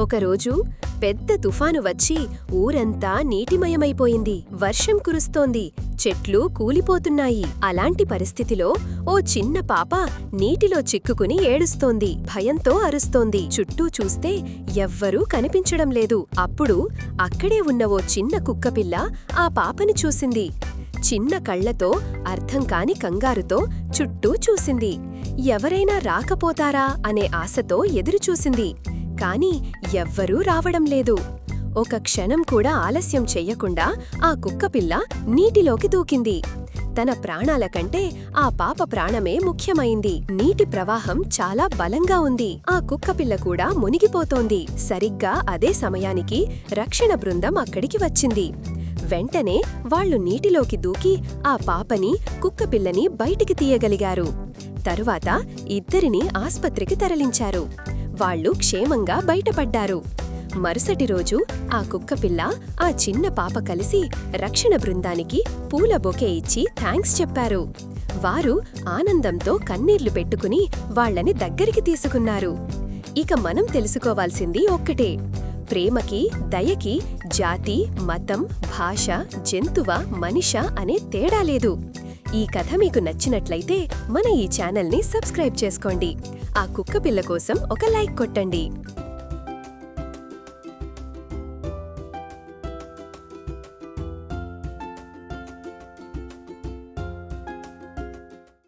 ఒకరోజు పెద్ద తుఫాను వచ్చి ఊరంతా నీటిమయమైపోయింది. వర్షం కురుస్తోంది. చెట్లు కూలిపోతున్నాయి. అలాంటి పరిస్థితిలో ఓ చిన్న పాప నీటిలో చిక్కుకుని ఏడుస్తోంది. భయంతో అరుస్తోంది. చుట్టూ చూస్తే ఎవ్వరూ కనిపించడం లేదు. అప్పుడు అక్కడే ఉన్న ఓ చిన్న కుక్కపిల్ల ఆ పాపని చూసింది. చిన్న కళ్ళతో అర్థం కాని కంగారుతో చుట్టూ చూసింది. ఎవరైనా రాకపోతారా అనే ఆశతో ఎదురుచూసింది. కాని ఎవ్వరూ రావడం లేదు. ఒక క్షణం కూడా ఆలస్యం చెయ్యకుండా ఆ కుక్కపిల్ల నీటిలోకి దూకింది. తన ప్రాణాల కంటే ఆ పాప ప్రాణమే ముఖ్యమైంది. నీటి ప్రవాహం చాలా బలంగా ఉంది. ఆ కుక్కపిల్ల కూడా మునిగిపోతోంది. సరిగ్గా అదే సమయానికి రక్షణ బృందం అక్కడికి వచ్చింది. వెంటనే వాళ్ళు నీటిలోకి దూకి ఆ పాపని కుక్కపిల్లని బయటికి తీయగలిగారు. తరువాత ఇద్దరిని ఆస్పత్రికి తరలించారు. వాళ్ళు క్షేమంగా బయటపడ్డారు. మరుసటి రోజు ఆ కుక్కపిల్ల ఆ చిన్న పాప కలిసి రక్షణ బృందానికి పూల బొకే ఇచ్చి థ్యాంక్స్ చెప్పారు. వారు ఆనందంతో కన్నీర్లు పెట్టుకుని వాళ్ళని దగ్గరికి తీసుకున్నారు. ఇక మనం తెలుసుకోవాల్సింది ఒక్కటే. ప్రేమకి దయకి జాతి మతం భాష జంతువ మనిష అనే తేడా లేదు. ఈ కథ మీకు నచ్చినట్లయితే మన ఈ ఛానల్ని సబ్స్క్రైబ్ చేసుకోండి. ఆ కుక్క పిల్ల కోసం ఒక లైక్ కొట్టండి.